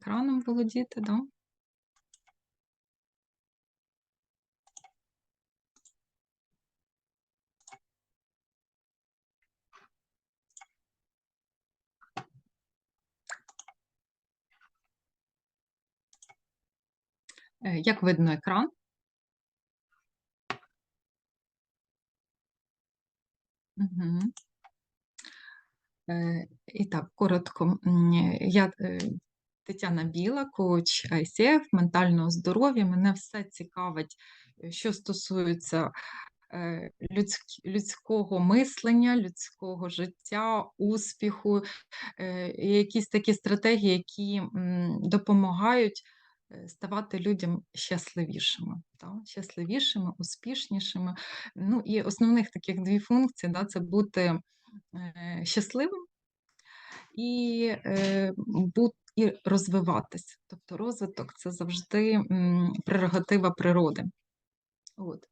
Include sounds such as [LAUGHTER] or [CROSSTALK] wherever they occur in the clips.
екраном володіти, да? Е, Як видно екран? Угу. І так, коротко. Я е, Тетяна Біла, коуч ICF, ментального здоров'я. Мене все цікавить, е, що стосується е, людського мислення, людського життя, успіху, е, якісь такі стратегії, які допомагають ставати людям щасливішими, та? щасливішими, успішнішими. Ну і основних таких дві функції да, це бути щасливим і, е, бут і розвиватись. Тобто розвиток це завжди прерогатива природи. От.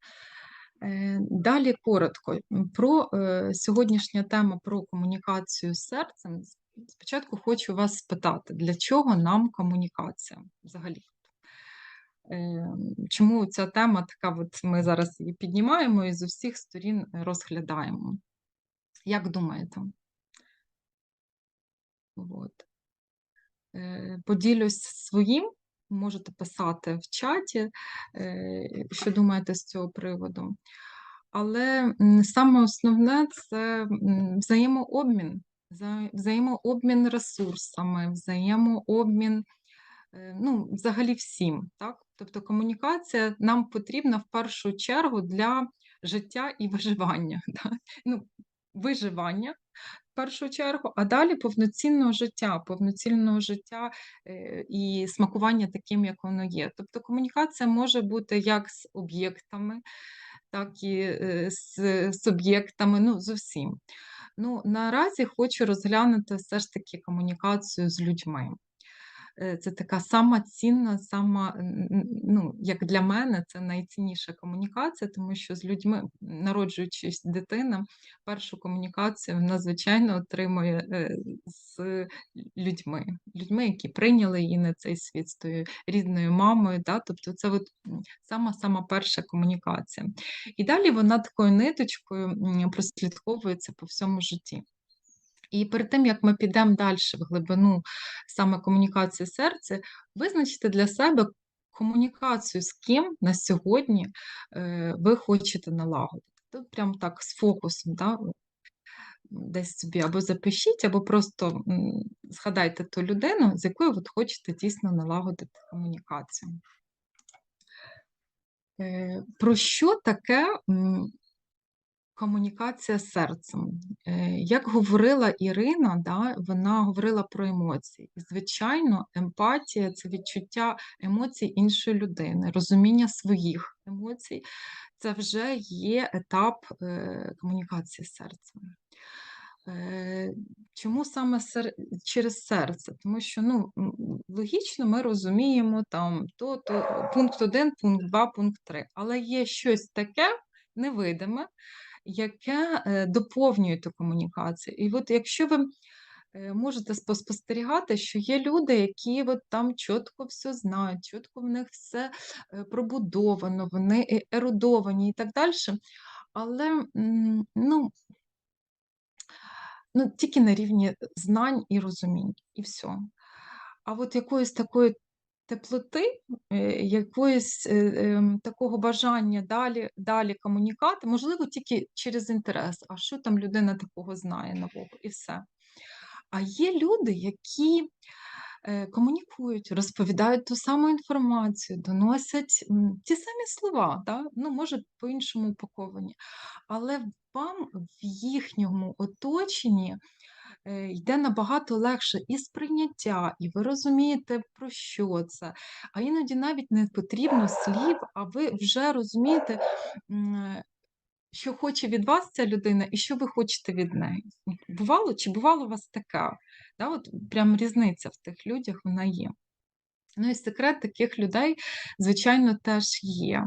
Е, Далі коротко про е, сьогоднішня тема про комунікацію з серцем. Спочатку хочу вас спитати, для чого нам комунікація взагалі? Чому ця тема така, от ми зараз її піднімаємо і з усіх сторін розглядаємо? Як думаєте? От. Е, Поділюсь своїм, можете писати в чаті, е, що думаєте з цього приводу. Але саме основне це взаємообмін, взаємообмін ресурсами, взаємообмін, е, ну, взагалі всім. Так? Тобто комунікація нам потрібна в першу чергу для життя і виживання. [LAUGHS] Да? Ну, виживання першу чергу, а далі повноцінного життя, повноцінного життя е, і смакування таким, як воно є. Тобто комунікація може бути як з об'єктами, так і е, з суб'єктами, ну, з усім. Ну, наразі хочу розглянути все ж таки комунікацію з людьми. Е, Це така сама цінна, сама, ну, як для мене, це найцінніша комунікація, тому що з людьми, народжуючись дитина, першу комунікацію вона, звичайно, отримує е, з людьми, людьми, які прийняли її на цей світ, з тою рідною мамою. Да? Тобто це от сама-сама перша комунікація. І далі вона такою ниточкою прослідковується по всьому житті. І перед тим, як ми підемо далі в глибину саме комунікації серця, визначте для себе комунікацію, з ким на сьогодні е, ви хочете налагодити. Тут прям так з фокусом, да, десь собі або запишіть, або просто згадайте ту людину, з якою ви хочете дійсно налагодити комунікацію. Е, Про що таке Комунікація з серцем. Е, Як говорила Ірина, да, вона говорила про емоції. І, звичайно, емпатія це відчуття емоцій іншої людини, розуміння своїх емоцій. Це вже є етап е, комунікації з серцем. Е, Чому саме сер... через серце? Тому що ну, логічно ми розуміємо там то, то, пункт 1, пункт 2, пункт 3. Але є щось таке невидиме, яке доповнює ту комунікацію. І от якщо ви е, можете спостерігати, що є люди, які от там чітко все знають, чітко в них все е, пробудовано, вони е- ерудовані і так далі. Але ну, ну, тільки на рівні знань і розумінь, і все. А от якоїсь такої теплоти, е, якоїсь е, ем, такого бажання далі, далі комунікати, можливо, тільки через інтерес. А що там людина такого знає нового, і все. А є люди, які е, комунікують, розповідають ту саму інформацію, доносять ті самі слова, да? ну, може, по-іншому упаковані, але вам в їхньому оточенні йде набагато легше і сприйняття, і ви розумієте, про що це. А іноді навіть не потрібно слів, а ви вже розумієте, що хоче від вас ця людина і що ви хочете від неї. Бувало чи бувало у вас така? Да, от прям різниця в тих людях вона є. Ну і секрет таких людей, звичайно, теж є.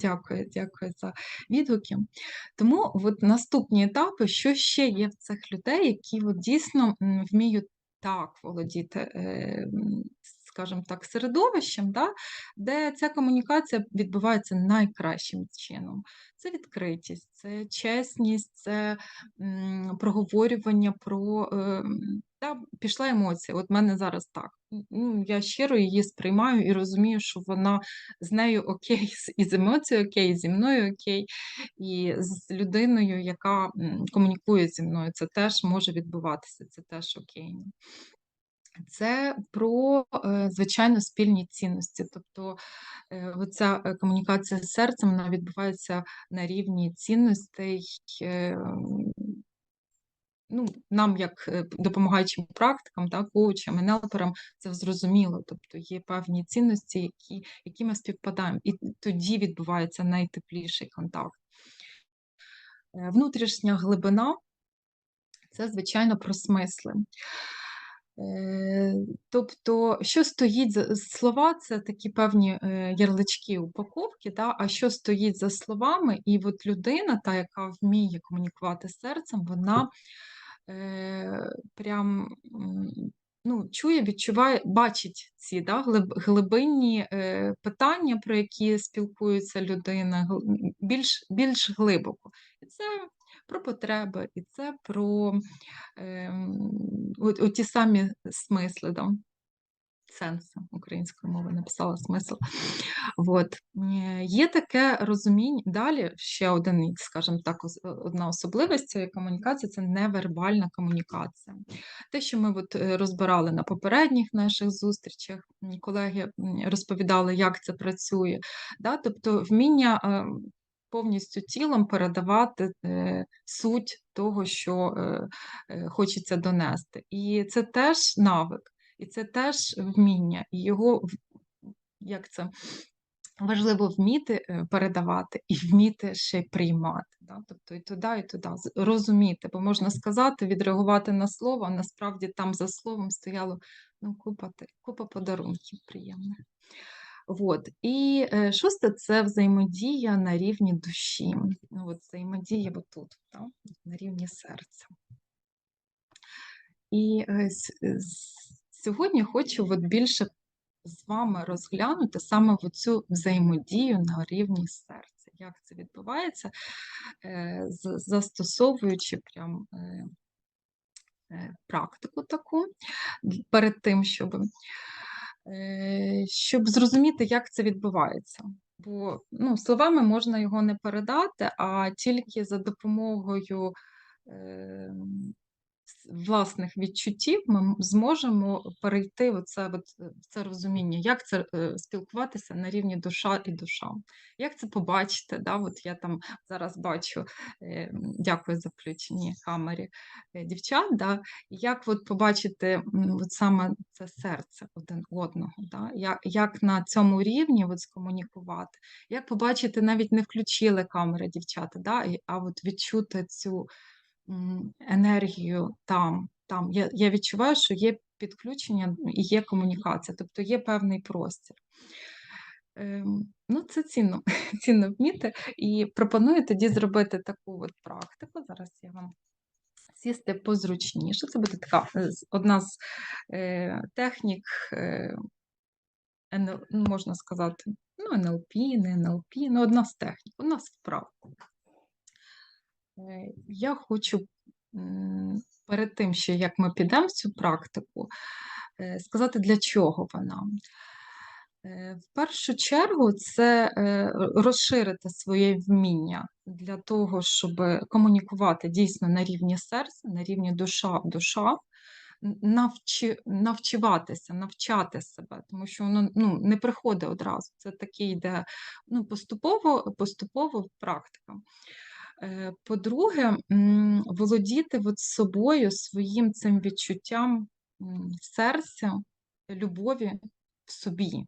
Дякую, дякую за відгуки. Тому от наступні етапи, що ще є в цих людей, які от дійсно вміють так, володіти, е, скажімо так, середовищем, да, де ця комунікація відбувається найкращим чином. Це відкритість, це чесність, це проговорювання про. Е, та, пішла емоція. От в мене зараз так. Ну, я щиро її сприймаю і розумію, що вона з нею окей, і з емоцією окей, зі мною окей, і з людиною, яка комунікує зі мною, це теж може відбуватися, це теж окей. Це про, е, звичайно, спільні цінності. Тобто е, оця е, комунікація з серцем вона відбувається на рівні цінностей. Ну, нам, як допомагаючим практикам, да, коучам, енелперам, це зрозуміло. Тобто є певні цінності, які, які ми співпадаємо, і тоді відбувається найтепліший контакт. Внутрішня глибина це, звичайно, про смисли. Е, Тобто, що стоїть за слова, це такі певні е, ярлички упаковки, да? а що стоїть за словами, і от людина, та, яка вміє комунікувати серцем, вона е, прям ну, чує, відчуває, бачить ці да, глибинні е, питання, про які спілкується людина, більш, більш глибоко. І це про потреби, і це про ем, от, от ті самі смисли, да, сенси українською мовою написала смисл. От. Е, Є таке розуміння. Далі ще один, скажімо так, одна особливість цієї комунікації це невербальна комунікація. Те, що ми от е, розбирали на попередніх наших зустрічах, колеги розповідали, як це працює. Да? Тобто вміння е, повністю тілом передавати е, суть того, що е, е, хочеться донести. І це теж навик, і це теж вміння, і його як це важливо вміти передавати і вміти ще приймати. Да? Тобто і туди, і туди розуміти, бо можна сказати, відреагувати на слово, а насправді там за словом стояло ну, купа, купа подарунків приємних. От. І е, шосте це взаємодія на рівні душі. От взаємодія отут, да? на рівні серця. І е, с- сьогодні хочу от більше з вами розглянути саме цю взаємодію на рівні серця. Як це відбувається, е, застосовуючи прям е, е, практику таку перед тим, щоб, е, щоб зрозуміти, як це відбувається. Бо ну, словами можна його не передати, а тільки за допомогою ем, власних відчуттів ми зможемо перейти в це, це розуміння, як це е, спілкуватися на рівні душа і душа. Як це побачити? Да? От я там зараз бачу, е, дякую за включені камері е, дівчат. Да? Як от побачити от саме це серце один одного, да? як, як на цьому рівні от скомунікувати, як побачити, навіть не включили камери дівчата, да? а от відчути цю енергію там. там. Я, я відчуваю, що є підключення і є комунікація, тобто є певний простір. Ем, ну, це цінно, [LAUGHS] цінно вміти. І пропоную тоді зробити таку от практику. Зараз я вам сісти позручніше. Це буде така е, одна з е, технік, е, ну, можна сказати, ну, НЛП, не НЛП, ну, одна з технік, одна з вправ. Е, Я хочу перед тим, що як ми підемо в цю практику, е, сказати, для чого вона. Е, В першу чергу це розширити своє вміння для того, щоб комунікувати дійсно на рівні серця, на рівні душа-душа, н- навчи, навчиватися, навчати себе, тому що воно ну, не приходить одразу. Це такий йде ну, поступово, поступово практика. Е, По-друге, володіти от собою, своїм цим відчуттям серця, любові в собі.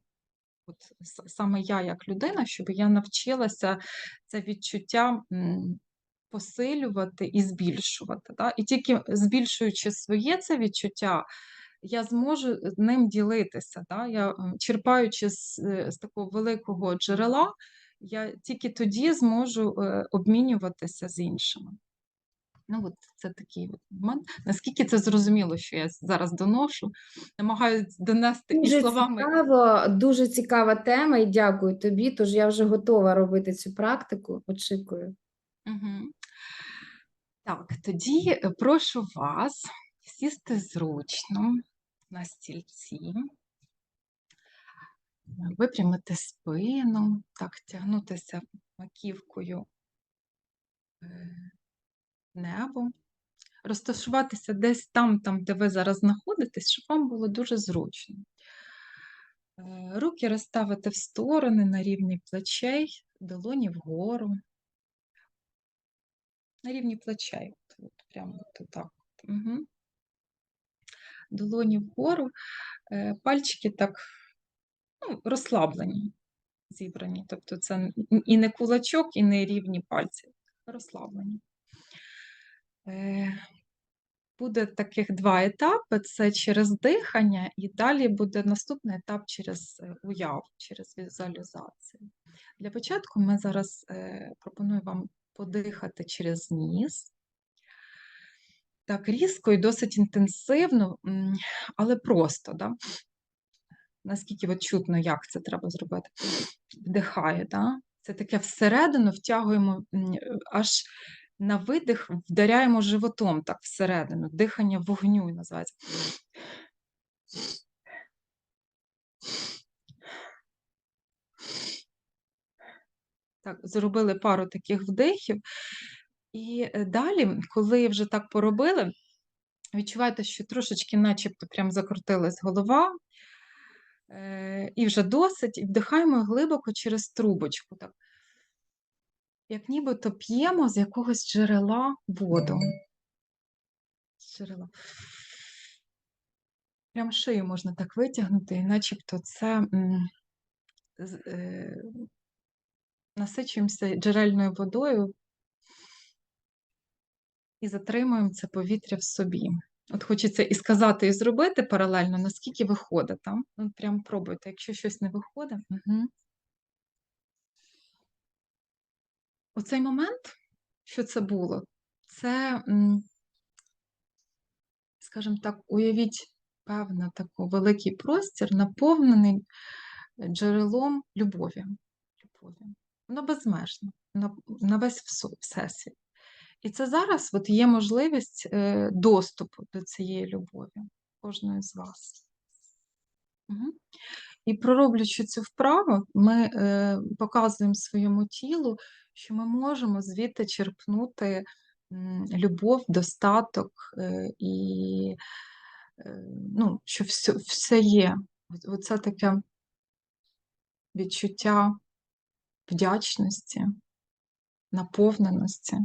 От саме я як людина, щоб я навчилася це відчуття посилювати і збільшувати. Да? І тільки збільшуючи своє це відчуття, я зможу ним ділитися. Да? Я черпаючи з, е, з такого великого джерела, я тільки тоді зможу е, обмінюватися з іншими. Ну, от це такий от момент. Наскільки це зрозуміло, що я зараз доношу, намагаюсь донести і Дуже словами. цікаво, дуже цікава тема, і дякую тобі. Тож я вже готова робити цю практику. Очікую. Мгм. Так, тоді е, прошу вас сісти зручно на стільці, випрямити спину, так тягнутися маківкою е, небо, розташуватися десь там, там, де ви зараз знаходитесь, щоб вам було дуже зручно. Е, Руки розставити в сторони на рівні плечей, долоні вгору. На рівні плечей. От, от, прямо от отак. Угу. Долоні вгору, е, пальчики так ну, розслаблені, зібрані. Тобто це і не кулачок, і не рівні пальці. Розслаблені. Е, Буде таких два етапи: це через дихання, і далі буде наступний етап через е, уяву, через візуалізацію. Для початку ми зараз е, пропоную вам подихати через ніс. Так, різко і досить інтенсивно, але просто, да? Наскільки от чутно, як це треба зробити. Вдихаю, да? це таке всередину втягуємо аж на видих, вдаряємо животом так всередину. Дихання вогню називається. Так, зробили пару таких вдихів. І е, далі, коли вже так поробили, відчуваєте, що трошечки начебто прям закрутилась голова, і вже досить, і вдихаємо глибоко через трубочку. Так. Як нібито п'ємо з якогось джерела воду. Джерела. Прям шию можна так витягнути, і начебто це е, насичуємося джерельною водою і затримуємо це повітря в собі. От хочеться і сказати, і зробити паралельно, наскільки виходить. Там? Ну, прям пробуйте, якщо щось не виходить. Угу. Оцей момент, що це було, це, скажімо так, уявіть певно, такий великий простір, наповнений джерелом любові. любові. Воно безмежне, на, на весь всесвіт. І це зараз от є можливість е, доступу до цієї любові кожної з вас. Угу. І пророблячи цю вправу, ми е, показуємо своєму тілу, що ми можемо звідти черпнути любов, достаток е, і е, ну, що все, все є. Оце таке відчуття вдячності, наповненості.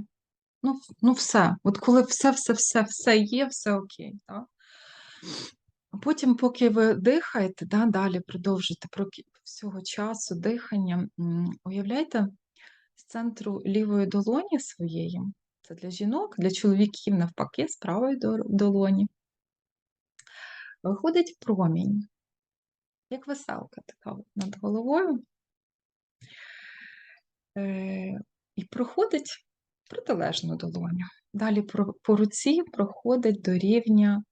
Ну, ну все. От коли все, все, все, все є, все окей. Так? А потім, поки ви дихаєте, да, далі продовжуєте всього часу дихання, уявляйте з центру лівої долоні своєї, це для жінок, для чоловіків навпаки, з правої долоні, виходить промінь, як веселка така над головою. Е, і проходить протилежну долоню. Далі по руці проходить до рівня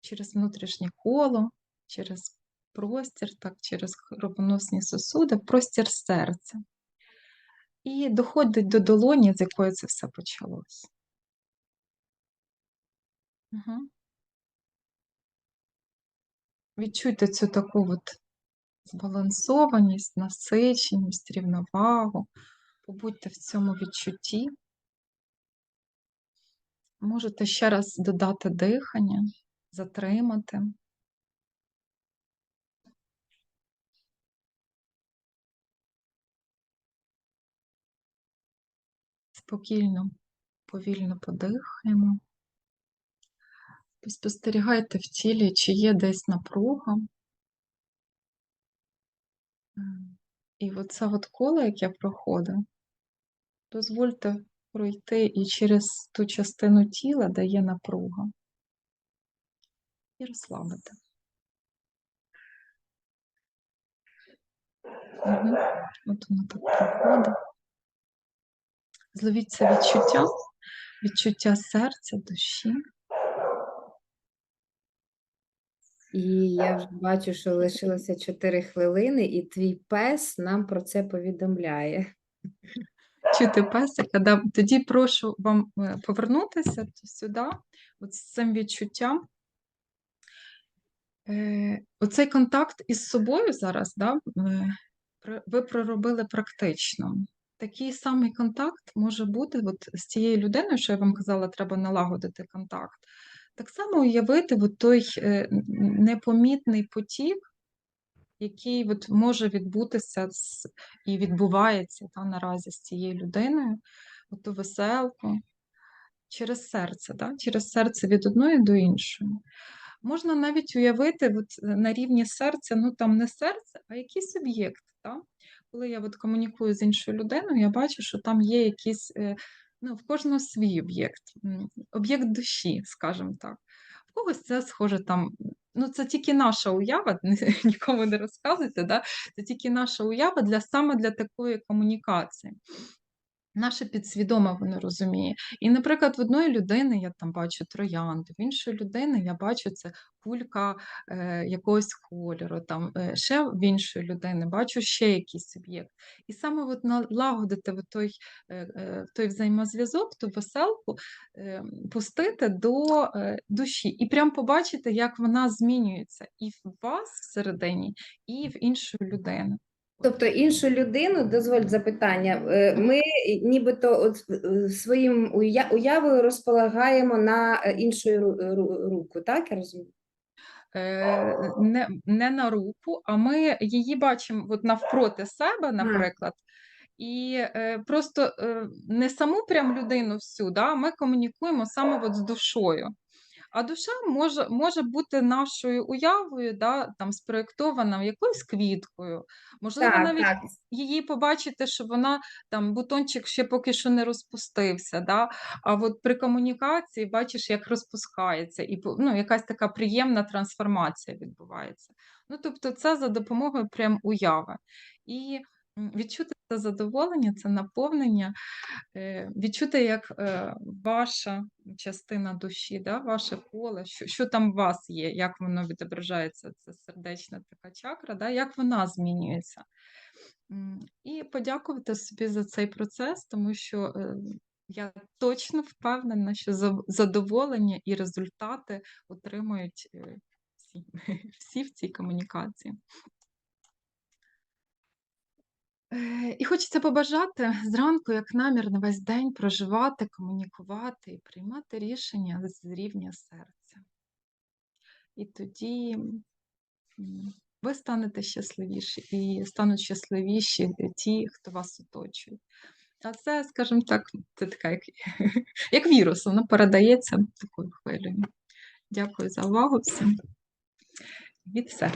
через внутрішнє коло, через простір, так, через кровоносні сосуди, простір серця. І доходить до долоні, з якої це все почалось. Угу. Відчуйте цю таку от збалансованість, насиченість, рівновагу. Побудьте в цьому відчутті. Можете ще раз додати дихання, затримати. Спокійно, повільно подихаємо. Спостерігайте в тілі, чи є десь напруга. І оце от коло, яке проходить, дозвольте пройти і через ту частину тіла, де є напруга, і розслабити. Угу. От воно так проходить. Зловіть це відчуття, відчуття серця, душі. І я вже бачу, що лишилося 4 хвилини, і твій пес нам про це повідомляє. Чути песика. Да. Тоді прошу вам е, повернутися сюди, от з цим відчуттям. Е, Оцей контакт із собою зараз, да, е, ви проробили практично. Такий самий контакт може бути от з цією людиною, що я вам казала, треба налагодити контакт. Так само уявити от той непомітний потік, який от може відбутися і відбувається та, наразі з цією людиною, ту веселку, через серце, да? через серце від одної до іншої. Можна навіть уявити от, е, на рівні серця, ну там не серце, а якийсь об'єкт. Коли я от комунікую з іншою людиною, я бачу, що там є якийсь, е, ну, в кожного свій об'єкт, об'єкт душі, скажімо так. В когось це схоже там, ну це тільки наша уява, [LAUGHS] нікому не розказуйте, да? це тільки наша уява для саме для такої комунікації. Наше підсвідоме воно розуміє. І, наприклад, в одної людини я там бачу троянду, в іншої людини я бачу це кулька е, якогось кольору, там, е, ще в іншої людини бачу ще якийсь об'єкт. І саме от налагодити в той, е, е, той взаємозв'язок, ту веселку, е, пустити до е, душі і прям побачити, як вона змінюється і в вас всередині, і в іншої людини. Тобто іншу людину, дозволь запитання, е, ми нібито от е, своїм уявою розполагаємо на е, іншу ру- ру- руку, так я розумію? не, не на руку, а ми її бачимо от навпроти себе, наприклад. І просто не саму прям людину всю, да, ми комунікуємо саме от з душою. А душа може, може бути нашою уявою, да, там, спроєктована якоюсь квіткою. Можливо, Так, навіть так. її побачите, що вона там бутончик ще поки що не розпустився. Да? А от при комунікації бачиш, як розпускається, і ну, якась така приємна трансформація відбувається. Ну, тобто, це за допомогою прям уяви. І відчути це задоволення, це наповнення, е, відчути, як е, ваша частина душі, да, ваше поле, що, що там у вас є, як воно відображається, це сердечна така чакра, да, як вона змінюється. І подякувати собі за цей процес, тому що е, я точно впевнена, що задоволення і результати отримують всі, [LAUGHS] всі в цій комунікації. Е, І хочеться побажати зранку, як намір на весь день проживати, комунікувати і приймати рішення з рівня серця. І тоді ви станете щасливіші і стануть щасливіші ті, хто вас оточує. А це, скажімо так, це така як, [LAUGHS] як вірус, воно передається такою хвилею. Дякую за увагу всім. Від себе.